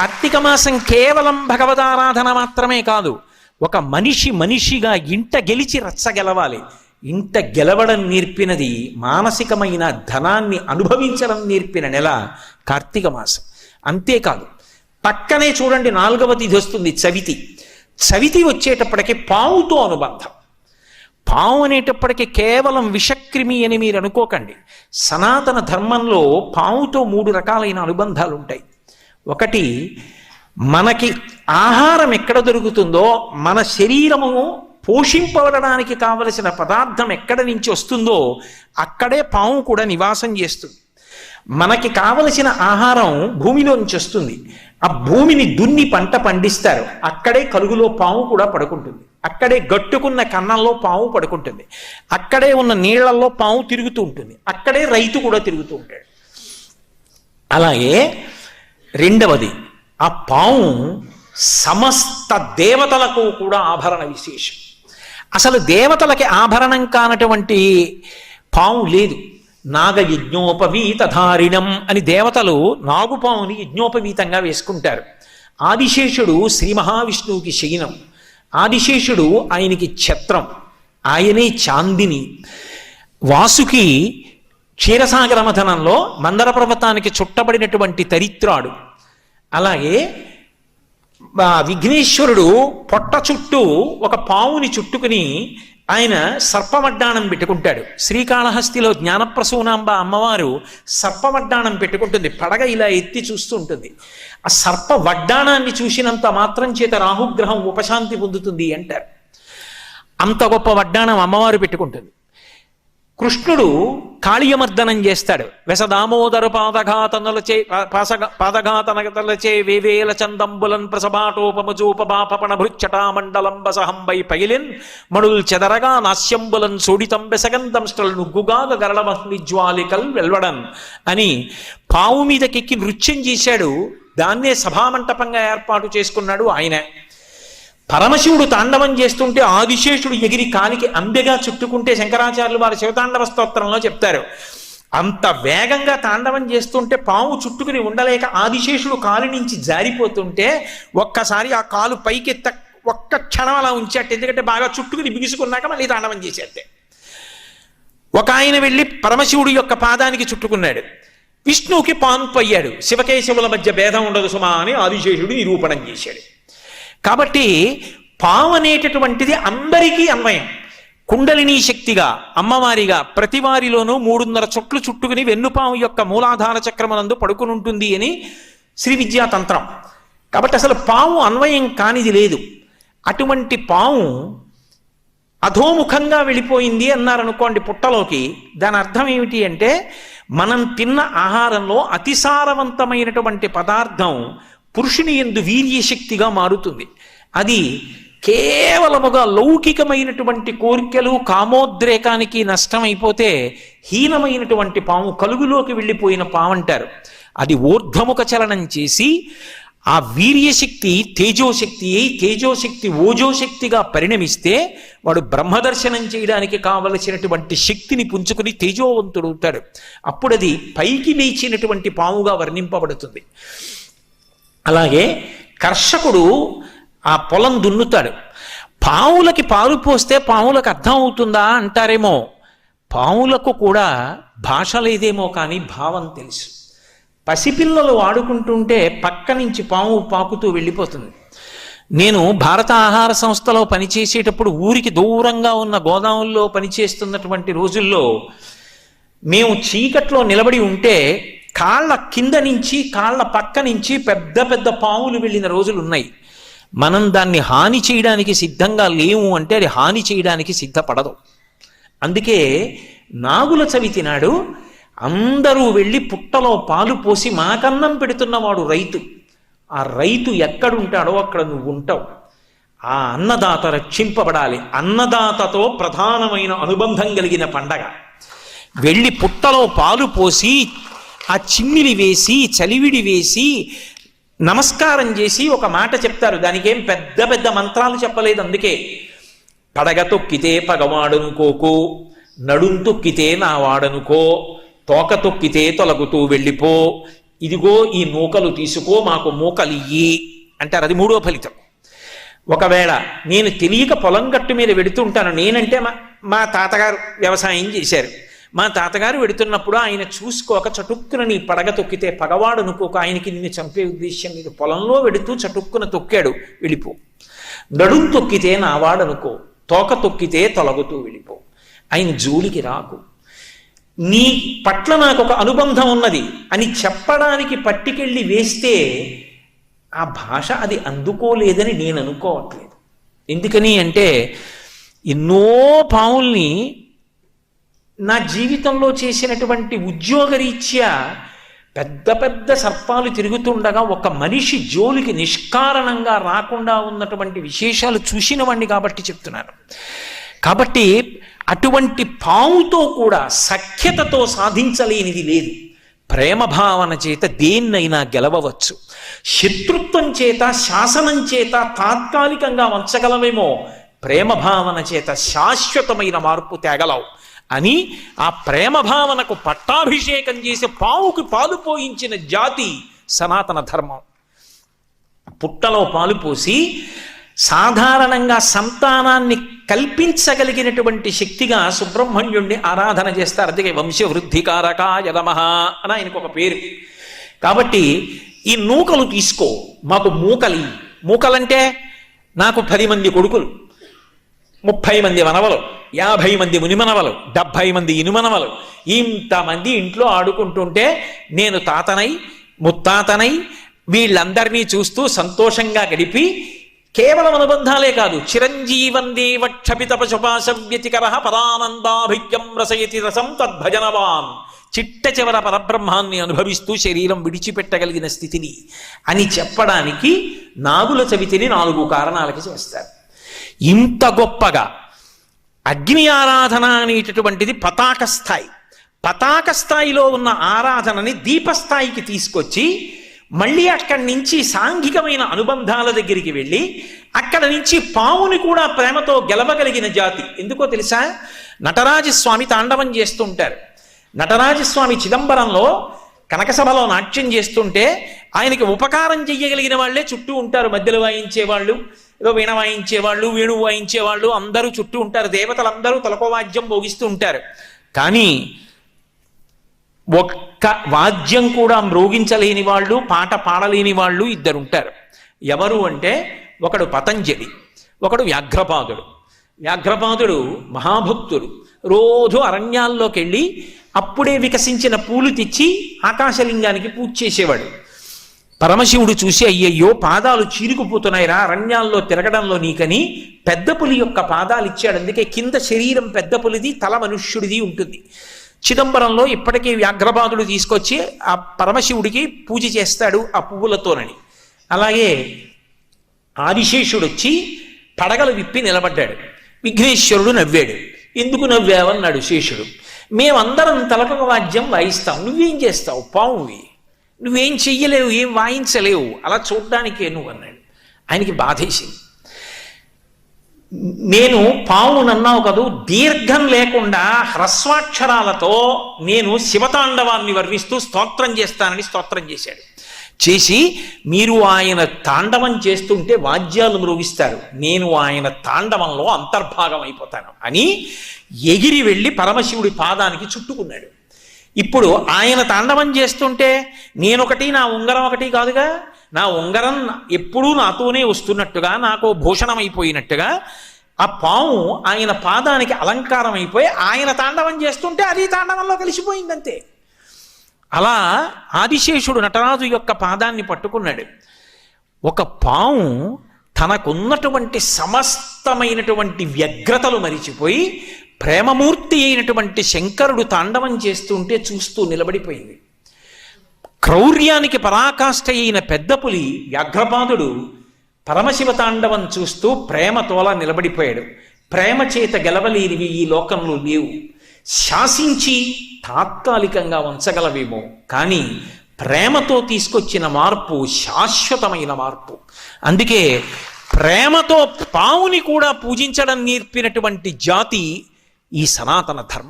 కార్తీక మాసం కేవలం భగవదారాధన మాత్రమే కాదు ఒక మనిషి మనిషిగా ఇంట గెలిచి రచ్చ గెలవాలి. ఇంట గెలవడం నేర్పినది మానసికమైన ధనాన్ని అనుభవించడం నేర్పిన నెల కార్తీక మాసం. అంతేకాదు పక్కనే చూడండి నాలుగవ తిథి వస్తుంది చవితి. చవితి వచ్చేటప్పటికి పావుతో అనుబంధం. పాము అనేటప్పటికీ కేవలం విషక్రిమి అని మీరు అనుకోకండి. సనాతన ధర్మంలో పాముతో మూడు రకాలైన అనుబంధాలు ఉంటాయి ఒకటి మనకి ఆహారం ఎక్కడ దొరుకుతుందో మన శరీరము పోషింపబడడానికి కావలసిన పదార్థం ఎక్కడ నుంచి వస్తుందో అక్కడే పాము కూడా నివాసం చేస్తుంది. మనకి కావలసిన ఆహారం భూమిలోంచి వస్తుంది. ఆ భూమిని దున్ని పంట పండిస్తారు. అక్కడే కలుగులో పాము కూడా పడుకుంటుంది. అక్కడే గట్టుకున్న కన్నంలో పాము పడుకుంటుంది. అక్కడే ఉన్న నీళ్ళలో పాము తిరుగుతూ ఉంటుంది. అక్కడే రైతు కూడా తిరుగుతూ ఉంటాడు. అలాగే రెండవది ఆ పాము సమస్త దేవతలకు కూడా ఆభరణ విశేషం. అసలు దేవతలకి ఆభరణం కానటువంటి పాము లేదు. నాగ యజ్ఞోపవీతధారిణం అని దేవతలు నాగుపాముని యజ్ఞోపవీతంగా వేసుకుంటారు. ఆదిశేషుడు శ్రీ మహావిష్ణువుకి శయనం. ఆదిశేషుడు ఆయనకి ఛత్రం. ఆయనే చాందిని. వాసుకి క్షీరసాగర మథనంలో మందర పర్వతానికి చుట్టబడినటువంటి తరిత్రాడు. అలాగే విఘ్నేశ్వరుడు పొట్ట చుట్టూ ఒక పావుని చుట్టుకుని ఆయన సర్పమడ్డానం పెట్టుకుంటాడు. శ్రీకాళహస్తిలో జ్ఞానప్రసూనాంబ అమ్మవారు సర్పవడ్డాణం పెట్టుకుంటుంది. పడగ ఇలా ఎత్తి చూస్తూ ఉంటుంది. ఆ సర్ప వడ్డానాన్ని చూసినంత మాత్రం చేత రాహుగ్రహం ఉపశాంతి పొందుతుంది అంటారు. అంత గొప్ప వడ్డాణం అమ్మవారు పెట్టుకుంటుంది. కృష్ణుడు కాళీయమర్దనం చేస్తాడు. వెసదామోదర పాదఘాతనలచే పాసగ పాదఘాతనగతలచే వేవేల చందంబులన్ ప్రసభాటోపమజూపబాపణ భృచ్చటా మండలం బసహంబై పగిలిన్ మణుల్ చెదరగా నాస్యంబులన్ సోడితం బెసగంతం స్టల్ నుగ్గుగాగ గరళమహ్ని జ్వాలికల్ వెల్వడన్ అని పావు మీదకెక్కి నృత్యం చేశాడు. దాన్నే సభామంటపంగా ఏర్పాటు చేసుకున్నాడు ఆయన. పరమశివుడు తాండవం చేస్తుంటే ఆదిశేషుడు ఎగిరి కాలికి అంబెగా చుట్టుకుంటే శంకరాచార్యులు వారి శివతాండవ స్తోత్రంలో చెప్తారు. అంత వేగంగా తాండవం చేస్తుంటే పాము చుట్టుకుని ఉండలేక ఆదిశేషుడు కాలు నుంచి జారిపోతుంటే ఒక్కసారి ఆ కాలు పైకెత్త ఒక్క క్షణం అలా ఉంచేట ఎందుకంటే బాగా చుట్టుకుని బిగుసుకున్నాక మళ్ళీ తాండవం చేసేస్తే ఒక ఆయన వెళ్ళి పరమశివుడి యొక్క పాదానికి చుట్టుకున్నాడు. విష్ణువుకి పాన్పు అయ్యాడు శివకేశవుల మధ్య భేదం ఉండదు సుమా అని ఆదిశేషుడు నిరూపణం చేశాడు. కాబట్టి పాము అనేటటువంటిది అందరికీ అన్వయం. కుండలిని శక్తిగా అమ్మవారిగా ప్రతి వారిలోనూ మూడున్నర చుట్లు చుట్టుకుని వెన్నుపాము యొక్క మూలాధార చక్రమనందు పడుకుని ఉంటుంది అని శ్రీ విద్యా తంత్రం కాబట్టి అసలు పాము అన్వయం కానిది లేదు. అటువంటి పాము అధోముఖంగా వెళ్ళిపోయింది అన్నారనుకోండి పుట్టలోకి. దాని అర్థం ఏమిటి అంటే మనం తిన్న ఆహారంలో అతిసారవంతమైనటువంటి పదార్థం పురుషుని ఎందు వీర్యశక్తిగా మారుతుంది. అది కేవలముగా లౌకికమైనటువంటి కోరికలు కామోద్రేకానికి నష్టమైపోతే హీనమైనటువంటి పాము కలుగులోకి వెళ్ళిపోయిన పాము అంటారు అది ఊర్ధముఖ చలనం చేసి ఆ వీర్యశక్తి తేజోశక్తి అయి తేజోశక్తి ఓజోశక్తిగా పరిణమిస్తే వాడు బ్రహ్మదర్శనం చేయడానికి కావలసినటువంటి శక్తిని పుంజుకుని తేజోవంతుడవుతాడు. అప్పుడది పైకి లేచినటువంటి పాముగా వర్ణింపబడుతుంది. అలాగే కర్షకుడు ఆ పొలం దున్నుతాడు. పావులకి పాలు పోస్తే పావులకు అర్థం అవుతుందా అంటారేమో. పావులకు కూడా భాష లేదేమో కానీ భావం తెలుసు. పసిపిల్లలు ఆడుకుంటుంటే పక్క నుంచి పాము పాకుతూ వెళ్ళిపోతుంది. నేను భారత ఆహార సంస్థలో పనిచేసేటప్పుడు ఊరికి దూరంగా ఉన్న గోదాముల్లో పనిచేస్తున్నటువంటి రోజుల్లో మేము చీకట్లో నిలబడి ఉంటే కాళ్ళ కింద నుంచి కాళ్ళ పక్క నుంచి పెద్ద పెద్ద పాములు వెళ్ళిన రోజులు ఉన్నాయి. మనం దాన్ని హాని చేయడానికి సిద్ధంగా లేము అంటే అది హాని చేయడానికి సిద్ధపడదు. అందుకే నాగుల చవితి నాడు అందరూ వెళ్ళి పుట్టలో పాలు పోసి మాకన్నం పెడుతున్నవాడు రైతు. ఆ రైతు ఎక్కడుంటాడో అక్కడ నువ్వు ఉంటావు. ఆ అన్నదాత రక్షింపబడాలి. అన్నదాతతో ప్రధానమైన అనుబంధం కలిగిన పండగ. వెళ్ళి పుట్టలో పాలు పోసి ఆ చిమ్మిలి వేసి చలివిడి వేసి నమస్కారం చేసి ఒక మాట చెప్తారు. దానికేం పెద్ద పెద్ద మంత్రాలు చెప్పలేదు అందుకే. పడగ తొక్కితే పగవాడనుకోకు నడుం తొక్కితే నా వాడనుకో తోక తొక్కితే తొలగుతూ వెళ్ళిపో ఇదిగో ఈ నూకలు తీసుకో మాకు మూకలు ఇయ్యి అంటారు. అది మూడో ఫలితం. ఒకవేళ నేను తెలియక పొలం గట్టు మీద వెడుతుంటాను నేనంటే మా మా తాతగారు వ్యవసాయం చేశారు. మా తాతగారు వెడుతున్నప్పుడు ఆయన చూసుకోక చటుక్కున నీ పడగ తొక్కితే పగవాడు అనుకోక. ఆయనకి నిన్ను చంపే ఉద్దేశ్యం నేను పొలంలో వెడుతూ చటుక్కున తొక్కాడు వెళ్ళిపో. నడుం తొక్కితే నావాడు అనుకో. తోక తొక్కితే తొలగుతూ వెళ్ళిపో. ఆయన జోలికి రాకు. నీ పట్ల నాకు ఒక అనుబంధం ఉన్నది. అని చెప్పడానికి పట్టికెళ్ళి వేస్తే ఆ భాష అది అందుకోలేదని నేను అనుకోవట్లేదు. ఎందుకని అంటే ఎన్నో పావుల్ని నా జీవితంలో చేసినటువంటి ఉద్యోగరీత్యా పెద్ద పెద్ద సర్పాలు తిరుగుతుండగా ఒక మనిషి జోలికి నిష్కారణంగా రాకుండా ఉన్నటువంటి విశేషాలు చూసినవాడిని కాబట్టి చెప్తున్నాను. కాబట్టి అటువంటి పావుతో కూడా సఖ్యతతో సాధించలేనిది లేదు. ప్రేమ భావన చేత దేన్నైనా గెలవవచ్చు. శత్రుత్వం చేత శాసనం చేత తాత్కాలికంగా వంచగలమేమో ప్రేమ భావన చేత శాశ్వతమైన మార్పు తేగలవు. అని ఆ ప్రేమ భావనకు పట్టాభిషేకం చేసి పావుకి పాలు పోయించిన జాతి సనాతన ధర్మం. పుట్టలో పాలు పోసి సాధారణంగా సంతానాన్ని కల్పించగలిగినటువంటి శక్తిగా సుబ్రహ్మణ్యుణ్ణి ఆరాధన చేస్తారు. అందుకే వంశవృద్ధికారకాయ నమః అని ఆయనకు ఒక పేరు. కాబట్టి ఈ నూకలు తీసుకో మాకు మూకలి. మూకలంటే నాకు పది మంది కొడుకులు. ముప్పై మంది మనవలు యాభై మంది మునిమనవలు డెబ్భై మంది ఇనుమనవలు. ఇంతమంది ఇంట్లో ఆడుకుంటుంటే నేను తాతనై ముత్తాతనై వీళ్ళందరినీ చూస్తూ సంతోషంగా గడిపి కేవలం అనుబంధాలే కాదు చిరంజీవన్ దేవక్షపితపశుపాశవ్యతికర క్షపిత రసయతి రసం తద్భజనవాన్. చిట్ట చివర పరబ్రహ్మాన్ని అనుభవిస్తూ శరీరం విడిచిపెట్టగలిగిన స్థితిని అని చెప్పడానికి నాగుల చవితిని నాలుగు కారణాలకి చేస్తారు. ఇంత గొప్పగా. అగ్ని ఆరాధన అనేటటువంటిది పతాక స్థాయి. పతాక స్థాయిలో ఉన్న ఆరాధనని దీపస్థాయికి తీసుకొచ్చి మళ్ళీ అక్కడి నుంచి సాంఘికమైన అనుబంధాల దగ్గరికి వెళ్ళి అక్కడ నుంచి పావుని కూడా ప్రేమతో గెలవగలిగిన జాతి. ఎందుకో తెలుసా? నటరాజస్వామి తాండవం చేస్తుంటారు. నటరాజస్వామి చిదంబరంలో కనకసభలో నాట్యం చేస్తుంటే ఆయనకి ఉపకారం చెయ్యగలిగిన వాళ్ళే చుట్టూ ఉంటారు మధ్యలో వాయించే వాళ్ళు ఏదో వీణ వాయించేవాళ్ళు వేణువు వాయించేవాళ్ళు అందరూ చుట్టూ ఉంటారు. దేవతలందరూ తలపవాద్యం భోగిస్తూ ఉంటారు. కానీ ఒక్క వాద్యం కూడా మ్రోగించలేని వాళ్ళు పాట పాడలేని వాళ్ళు ఇద్దరు ఉంటారు ఎవరు అంటే ఒకడు పతంజలి ఒకడు వ్యాఘ్రపాదుడు. వ్యాఘ్రపాదుడు మహాభక్తుడు. రోజు అరణ్యాల్లోకి వెళ్ళి అప్పుడే వికసించిన పూలు తెచ్చి ఆకాశలింగానికి పూజ చేసేవాడు. పరమశివుడు చూసి అయ్యయ్యో పాదాలు చీరుకుపోతున్నాయిరా అరణ్యాల్లో తిరగడంలో నీకని పెద్ద పులి యొక్క పాదాలు ఇచ్చాడు. అందుకే కింద శరీరం పెద్ద పులిది తల మనుష్యుడిది ఉంటుంది. చిదంబరంలో ఇప్పటికీ వ్యాఘ్రపాదుడు తీసుకొచ్చి ఆ పరమశివుడికి పూజ చేస్తాడు ఆ పువ్వులతోనని. అలాగే ఆదిశేషుడు వచ్చి పడగలు విప్పి నిలబడ్డాడు. విఘ్నేశ్వరుడు నవ్వాడు. ఎందుకు నవ్వావన్నాడు శేషుడు? మేమందరం తలకొక వాద్యం వాయిస్తాం. నువ్వేం చేస్తావు? పావువి నువ్వేం చెయ్యలేవు ఏం వాయించలేవు. అలా చూడ్డానికే నువ్వు అన్నాడు. ఆయనకి బాధేసింది. నేను పావునన్నావు కదూ దీర్ఘం లేకుండా హ్రస్వాక్షరాలతో నేను శివతాండవాన్ని వర్ణిస్తూ స్తోత్రం చేస్తానని స్తోత్రం చేశాడు. చేసి మీరు ఆయన తాండవం చేస్తుంటే వాద్యాలు మ్రోగిస్తారు. నేను ఆయన తాండవంలో అంతర్భాగం అయిపోతాను అని ఎగిరి వెళ్ళి పరమశివుడి పాదానికి చుట్టుకున్నాడు. ఇప్పుడు ఆయన తాండవం చేస్తుంటే నేనొకటి నా ఉంగరం ఒకటి కాదుగా నా ఉంగరం ఎప్పుడూ నాతోనే వస్తున్నట్టుగా నాకు భూషణం అయిపోయినట్టుగా ఆ పాము ఆయన పాదానికి అలంకారం అయిపోయి ఆయన తాండవం చేస్తుంటే అది తాండవంలో కలిసిపోయిందంతే. అలా ఆదిశేషుడు నటరాజు యొక్క పాదాన్ని పట్టుకున్నాడు. ఒక పాము తనకున్నటువంటి సమస్తమైనటువంటి వ్యగ్రతలు మరిచిపోయి ప్రేమమూర్తి అయినటువంటి శంకరుడు తాండవం చేస్తుంటే చూస్తూ నిలబడిపోయింది. క్రౌర్యానికి పరాకాష్ఠ అయిన పెద్ద పులి వ్యాఘ్రపాదుడు పరమశివ తాండవం చూస్తూ ప్రేమతోలా నిలబడిపోయాడు. ప్రేమ చేత గెలవలేనివి ఈ లోకంలో లేవు. శాసించి తాత్కాలికంగా ఉంచగలవేమో. కానీ ప్రేమతో తీసుకొచ్చిన మార్పు శాశ్వతమైన మార్పు. అందుకే ప్రేమతో పావుని కూడా పూజించడం నేర్పినటువంటి జాతి ఈ సనాతన ధర్మం.